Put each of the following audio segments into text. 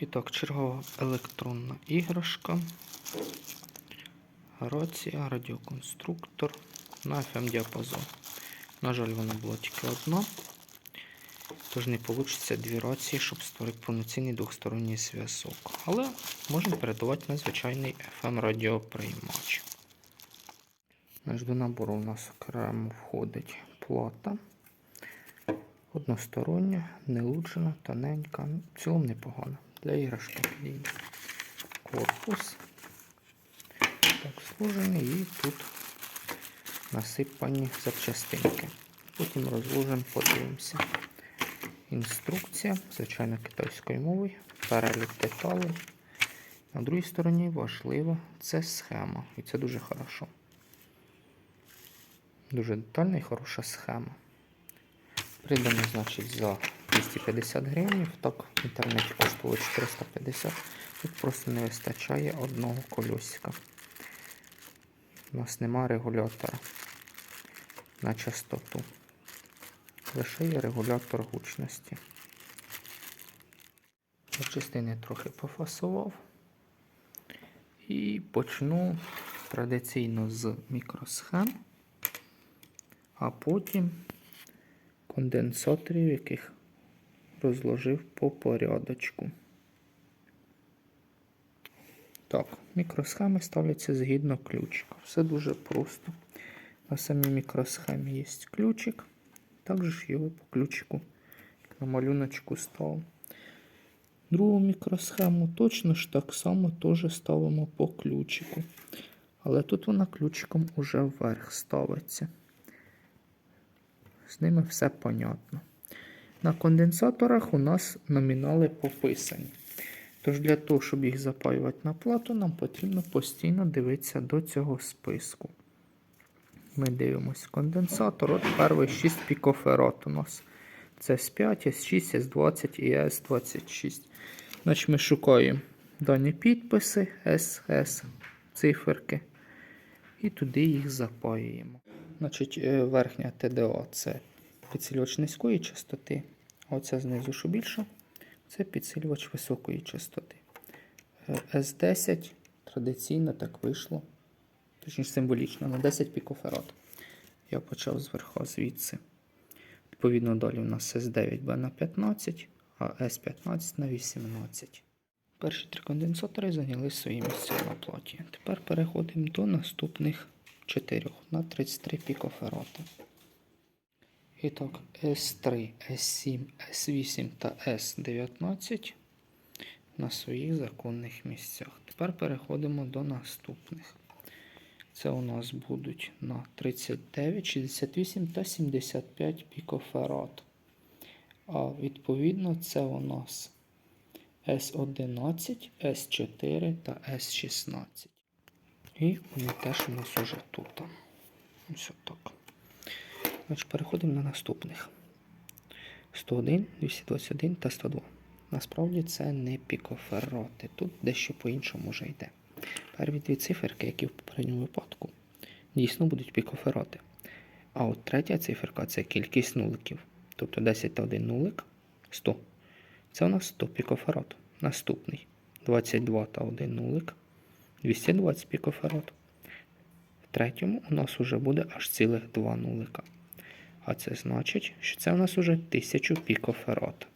І так, чергова електронна іграшка. Рація, радіоконструктор на FM діапазон. На жаль, вона була тільки одна. Тож не вийде дві рації, щоб створити повноцінний двосторонній зв'язок. Але можна передавати на звичайний FM радіоприймач. Значить, До набору у нас окремо входить плата. Одностороння, нелуджена, тоненька. В цілому непогано. Для іграшки. Корпус. Так, сложений і тут насипані запчастинки. Потім розложимо, подивимося. Інструкція, звичайно, китайською мовою, перелік деталей. На другій стороні важливо це схема. І це дуже хорошо. Дуже детальна і хороша схема. Придано, значить, за 250 гривень. Так в інтернеті коштувало 450. Тут просто не вистачає одного колесика. У нас немає регулятора на частоту. Лише є регулятор гучності. Частини трохи пофасував. І почну традиційно з мікросхем, а потім конденсаторів, яких розложив по порядочку. Так, мікросхеми ставляться згідно ключика. Все дуже просто. На самій мікросхемі є ключик. Також його по ключику, як на малюночку ставимо. Другу мікросхему точно ж так само теж ставимо по ключику. Але тут вона ключиком уже вверх ставиться. З ними все понятно. На конденсаторах у нас номінали пописані. Тож для того, щоб їх запаювати на плату, нам потрібно постійно дивитися до цього списку. Ми дивимося конденсатор. От перший 6 пікоферат у нас. Це S5, S6, S20 і S26. Значить, ми шукаємо дані підписи, SS, циферки. І туди їх запаюємо. Значить, е, верхня ТДО це підсилювач низької частоти, а оця знизу, що більше, це підсилювач високої частоти. Е, S10 традиційно так вийшло, точніше символічно, на 10 пікоферат. Я почав зверху звідси. Відповідно, далі у нас S9B на 15, а S15 на 18. Перші три конденсатори зайняли свої місця на платі. Тепер переходимо до наступних чотирьох на 33 пікоферати. І так, S3, S7, S8 та S19 на своїх законних місцях. Тепер переходимо до наступних. Це у нас будуть на 39, 68 та 75 пікофарад. А відповідно це у нас S11, S4 та S16. І вони теж у нас уже тут. Ось так. Значить, переходимо на наступних. 101, 221 та 102. Насправді це не пікоферати. Тут дещо по-іншому вже йде. Перві дві циферки, які в попередньому випадку, дійсно будуть пікоферати. А от третя циферка це кількість нуликів. Тобто 10 та 1 нулик 100. Це у нас 100 пікоферат. Наступний 22 та 1 нулик 220 пікоферат. В третьому у нас вже буде аж цілих 2 нулика. А це значить, що це у нас уже 1000 пікоферат.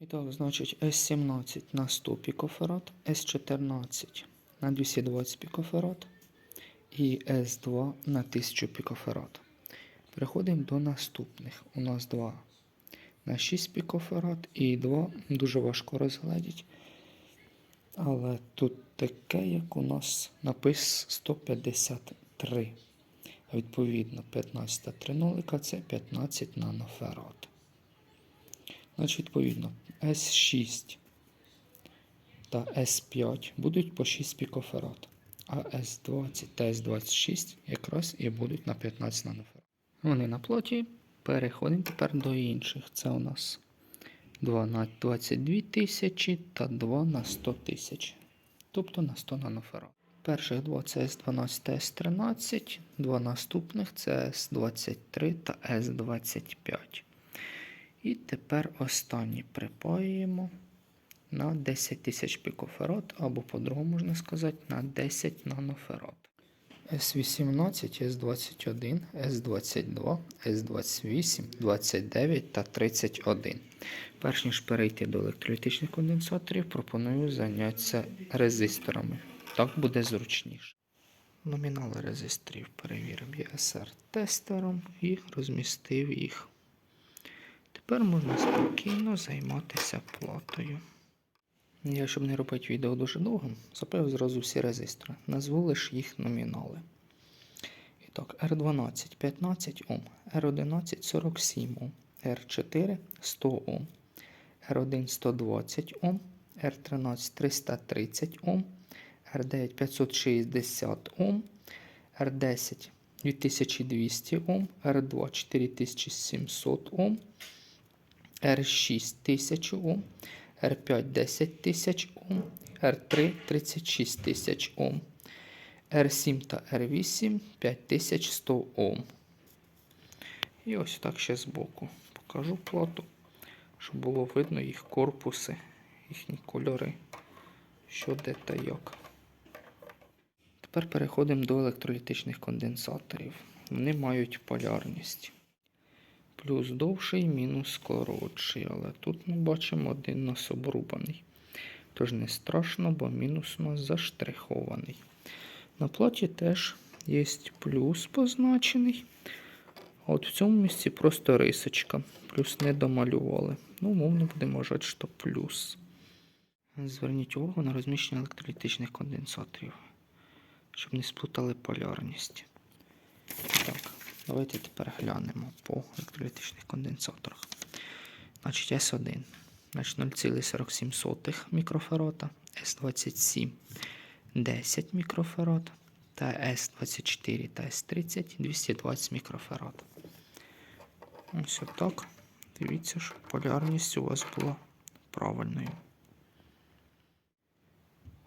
І так, значить, S17 на 100 пікоферат, S14 на 220 пікоферат і S2 на 1000 пікоферат. Переходимо до наступних. У нас 2 на 6 пікоферат і 2 дуже важко розглядіти. Але тут таке, як у нас напис 153. Відповідно, 15 та 3 нолика це 15 наноферат. Значить, відповідно, S6 та S5 будуть по 6 пікоферат, а S20 та S26 якраз і будуть на 15 наноферат. Вони на плоті. Переходимо тепер до інших. Це у нас 2 на 22 тисячі та 2 на 100 тисяч. Тобто на 100 наноферат. Перших два це S12 та S13, два наступних це S23 та S25. І тепер останні припаюємо на 10 тисяч пікофарад, або по-другому можна сказати, на 10 нанофарад. С18, С21, С22, С28, 29 та 31. Перш ніж перейти до електролітичних конденсаторів, пропоную зайнятися резисторами. Так буде зручніше. Номінали резисторів перевірив ЄСР тестером і розмістив їх. Тепер можна спокійно займатися платою. Я, щоб не робити відео дуже довгим, запив зразу всі резистори. Назву лише їх номінали. І так, R12 15 Ом, R11 47 Ом, R4 100 Ом, R1 120 Ом, R13 330 Ом, R9 560 Ом, R10 2200 Ом, R2 4700 Ом, R6 1000 Ом, R5 10 тисяч Ом, R3 36 тисяч Ом, R7 та R8 5100 Ом. І ось так ще збоку покажу плату, щоб було видно їх корпуси, їхні кольори, що де та як. Тепер переходимо до електролітичних конденсаторів. Вони мають полярність. Плюс довший, мінус коротший. Але тут ми бачимо один нас обрубаний. Тож не страшно, бо мінус у нас заштрихований. На платі теж є плюс позначений. А от в цьому місці просто рисочка. Плюс не домалювали. Ну, умовно будемо вважати, що плюс. Зверніть увагу на розміщення електролітичних конденсаторів, щоб не сплутали полярність. Так, давайте тепер глянемо по електролітичних конденсаторах. Значить, S1 значить 0,47 мікрофарада, S27 10 мікрофарад та S24 та S30 220 мікрофарад. Ось отак. Дивіться, що полярність у вас була правильною.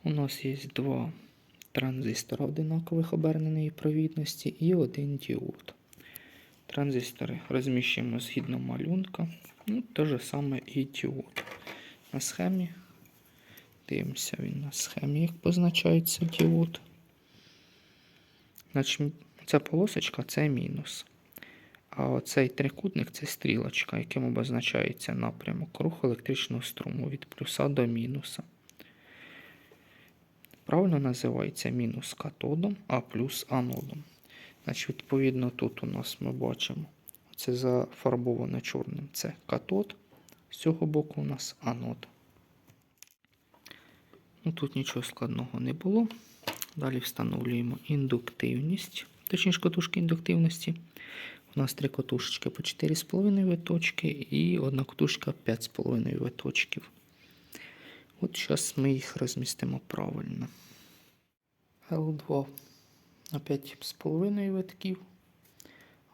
У нас є два транзистора одинакових оберненої провідності і один діод. Транзистори розміщуємо згідно малюнка. Ну, те же саме і діод. На схемі. Дивимося він на схемі, як позначається діод. Ця полосочка це мінус. А оцей трикутник це стрілочка, яким обозначається напрямок руху електричного струму від плюса до мінуса. Правильно називається мінус катодом, а плюс анодом. Значить, відповідно, тут у нас ми бачимо це зафарбоване чорним. Це катод. З цього боку у нас анод. Ну, Тут нічого складного не було. Далі встановлюємо індуктивність, точніше катушки індуктивності. У нас три катушечки по 4,5 виточки і одна катушка 5,5 виточків. От зараз ми їх розмістимо правильно. L2 на 5,5 витків,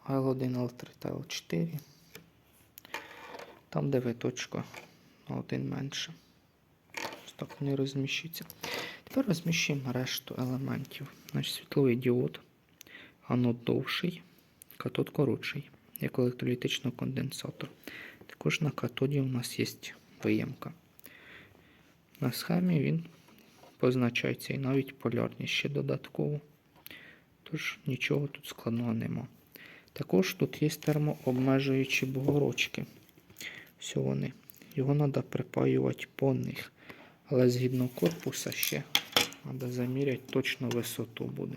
L1, L3 та L4. Там, де виточка на один менше. Ось так вони розміщуються. Тепер розміщуємо решту елементів. Значить, світловий діод, анод довший, катод коротший, як електролітичного конденсатора. Також на катоді у нас є виємка. На схемі він позначається і навіть полярність ще додатково. Тож нічого тут складного нема. Також тут є термообмежуючі бугорочки. Все вони. Його треба припаювати по них. Але згідно корпуса ще треба заміряти точно висоту буде,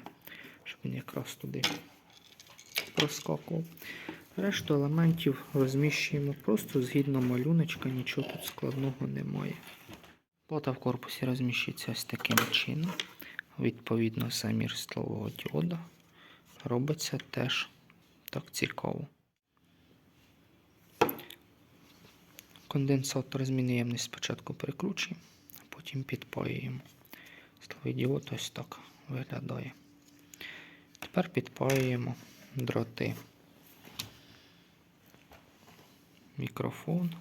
щоб він якраз туди проскакував. Решту елементів розміщуємо просто згідно малюночка, нічого тут складного немає. Плата в корпусі розміщується ось таким чином. Відповідно, замір столового діода робиться теж так цікаво. Конденсатор зміни ємність спочатку прикручуємо, потім підпаюємо. Столовий діод ось так виглядає. Тепер підпаюємо дроти. Мікрофон,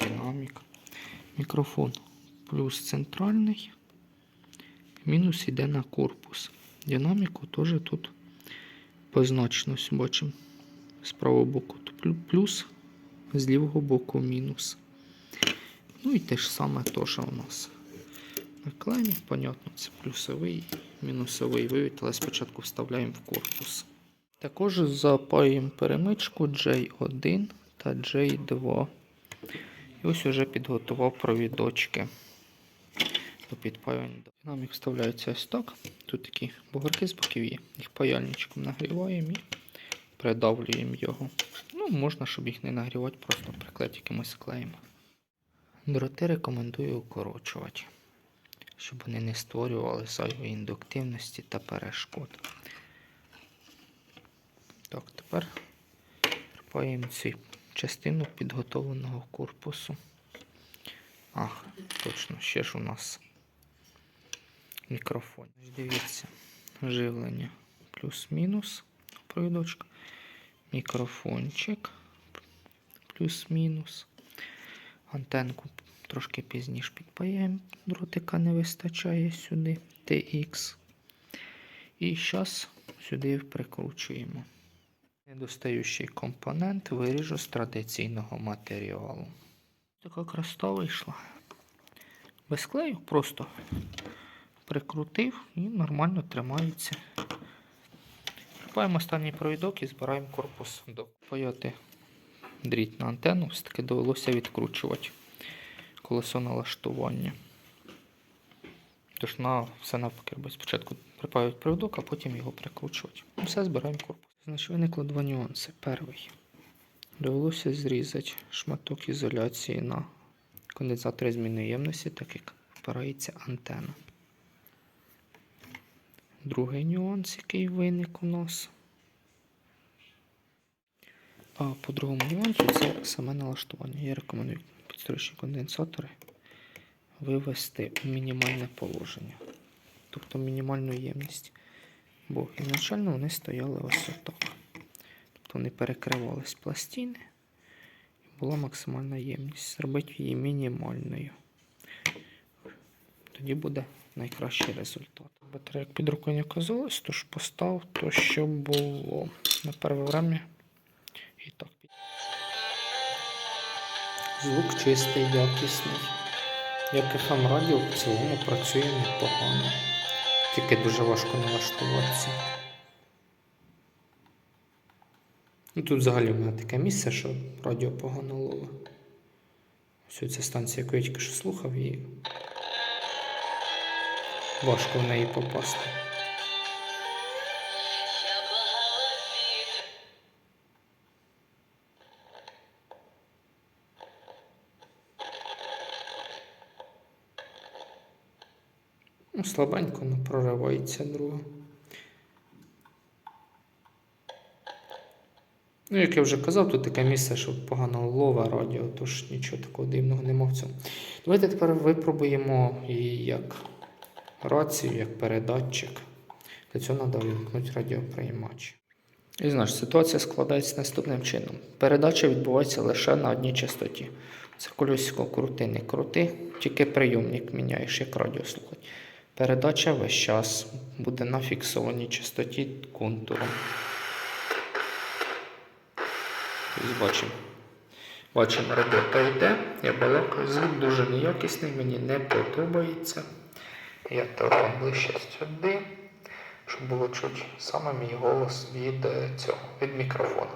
динамік. Мікрофон плюс центральний, мінус йде на корпус. Динаміку теж тут позначено бачимо. З правого боку плюс, з лівого боку мінус. Ну і те ж саме теж у нас. Наклеймінг, понятно, це плюсовий, мінусовий вивід, але спочатку вставляємо в корпус. Також запаюємо перемичку J1 та J2. І ось уже підготував провідочки до підпаювання. Динамік вставляється ось так. Тут такі бугорки з боків є. Їх паяльничком нагріваємо і придавлюємо його. Ну, можна, щоб їх не нагрівати, просто приклеїти якимось клеєм. Дроти рекомендую укорочувати, щоб вони не створювали зайвої індуктивності та перешкод. Так, тепер припаємо цю частину підготовленого корпусу. Ах, точно, ще ж у нас мікрофон. Дивіться, живлення плюс-мінус провідочка, мікрофончик плюс-мінус. Антенку трошки пізніше підпаємо, дротика не вистачає сюди, TX. І зараз сюди прикручуємо. Недостаючий компонент виріжу з традиційного матеріалу. Така красота вийшла. Без клею просто прикрутив і нормально тримається. Припаємо останній провідок і збираємо корпус до паяти дріт на антенну, все-таки довелося відкручувати колесо налаштування. Тож на все навпаки. Спочатку припаювати провідок, а потім його прикручувати. Ну, Все, збираємо корпус. Значить, виникло два нюанси. Перший. Довелося зрізати шматок ізоляції на конденсатори змінної ємності, так як впирається антенна. Другий нюанс, який виник у нас. А по другому нюансу це саме налаштування. Я рекомендую підстрочні конденсатори вивести у мінімальне положення, тобто мінімальну ємність. Бо ізначально вони стояли ось отак. Тобто вони перекривались пластини і була максимальна ємність. Зробити її мінімальною. Тоді буде найкращий результат. Батарея під рукою не оказалось, тож постав то, що було на перше. І так. Звук чистий, якісний. Як FM радіо в цілому працює непогано. Тільки дуже важко налаштуватися. Ну, тут взагалі в мене таке місце, що радіо погано ловить. Ось ця станція, яку я тільки що слухав, і важко в неї попасти. Ну, слабенько, але проривається друга. Ну, як я вже казав, тут таке місце, що погано лове радіо, тож нічого такого дивного нема в цьому. Давайте тепер випробуємо її як рацію, як передатчик. Для цього треба вимкнути радіоприймач. І знаєш, ситуація складається наступним чином. Передача відбувається лише на одній частоті. Це колесико крути, не крути, тільки прийомник міняєш, як радіо. Передача весь час буде на фіксованій частоті контуром. Тобто бачимо. Бачимо, робота йде. Я балакаю, звук дуже неякісний, мені не подобається. Я трохи ближче сюди, щоб було чути саме мій голос від е, цього, від мікрофона.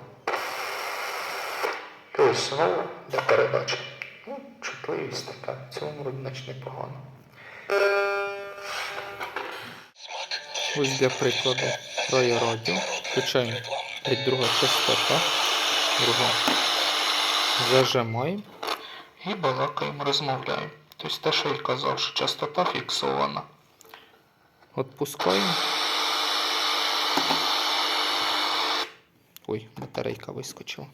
І знову для передачі. Ну, чутливість така, в вроді наче непогано. Ось для прикладу Роя радіо. Включаємо друга частота, друга зажимаємо і балакаємо, розмовляємо. Тобто те, що я казав, що частота фіксована. Отпускаємо. Ой, батарейка вискочила.